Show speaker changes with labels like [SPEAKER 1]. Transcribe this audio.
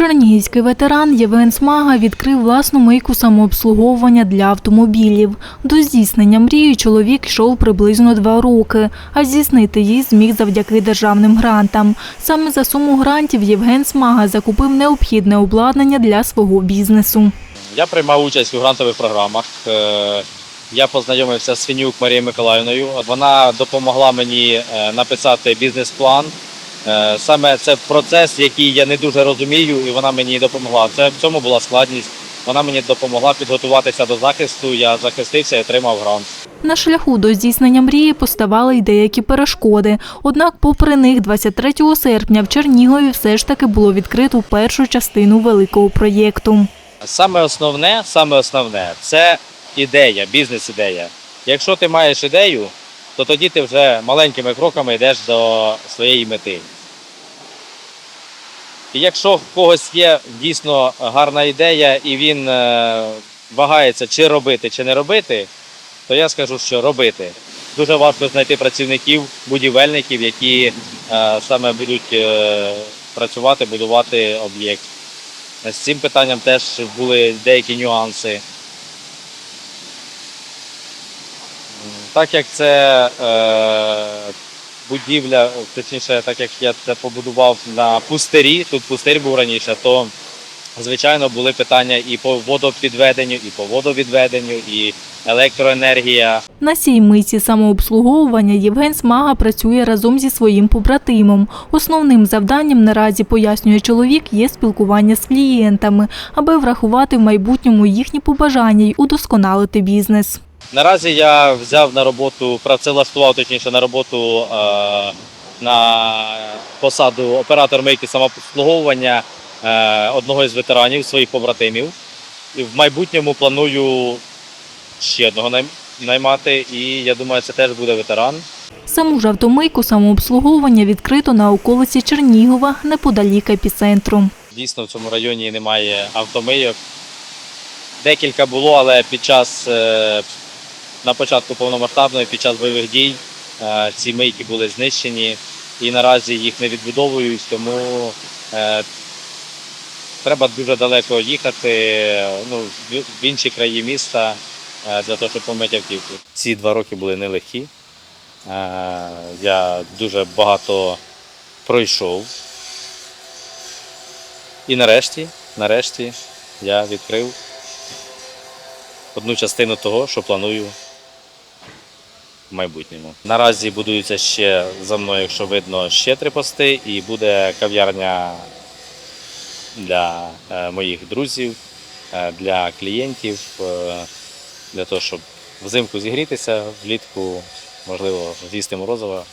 [SPEAKER 1] Чернігівський ветеран Євген Смага відкрив власну мийку самообслуговування для автомобілів. До здійснення мрії чоловік йшов приблизно два роки, а здійснити її зміг завдяки державним грантам. Саме за суму грантів Євген Смага закупив необхідне обладнання для свого бізнесу.
[SPEAKER 2] Я приймав участь у грантових програмах. Е, Я познайомився з Свинюк Марією Миколаївною. Вона допомогла мені е, написати бізнес-план. Е, Саме це процес, який я не дуже розумію, і вона мені допомогла. Це в цьому була складність. Вона мені допомогла підготуватися до захисту. Я захистився і отримав грант.
[SPEAKER 1] На шляху до здійснення мрії поставали й деякі перешкоди. Однак, попри них, 23 серпня в Чернігові все ж таки було відкрито першу частину великого проєкту.
[SPEAKER 2] Саме основне, саме основне це ідея, бізнес-ідея. Якщо ти маєш ідею, то тоді ти вже маленькими кроками йдеш до своєї мети. І якщо в когось є дійсно гарна ідея і він е, вагається, чи робити, чи не робити, то я скажу, що робити. Дуже важко знайти працівників, будівельників, які е, саме будуть е, працювати, будувати об'єкт. З цим питанням теж були деякі нюанси. Так як це будівля, точніше, так як я це побудував на пустирі, тут пустир був раніше, то звичайно були питання і по водопідведенню, і по водовідведенню, і електроенергія.
[SPEAKER 1] На цій митці самообслуговування Євген Смага працює разом зі своїм побратимом. Основним завданням наразі, пояснює чоловік, є спілкування з клієнтами, аби врахувати в майбутньому їхні побажання й удосконалити бізнес.
[SPEAKER 2] Наразі я взяв на роботу, працевлаштував точніше на роботу е, на посаду оператор мийки самообслуговування е, одного із ветеранів своїх побратимів. І в майбутньому планую ще одного наймати, і я думаю, це теж буде ветеран.
[SPEAKER 1] Саму ж автомийку самообслуговування відкрито на околиці Чернігова неподалік епіцентру.
[SPEAKER 2] Дійсно, в цьому районі немає автомийок. Декілька було, але під час е, на початку повномасштабної, під час бойових дій, е, ці мийки були знищені і наразі їх не відбудовують, тому е, треба дуже далеко їхати ну, в інші краї міста е, для того, щоб помити автівку. Ці два роки були нелегкі. Я дуже багато пройшов. І нарешті, нарешті я відкрив одну частину того, що планую в майбутньому. Наразі будуються ще за мною, якщо видно, ще три пости, і буде кав'ярня для е, моїх друзів, е, для клієнтів, е, для того, щоб взимку зігрітися, влітку, можливо, з'їсти морозива.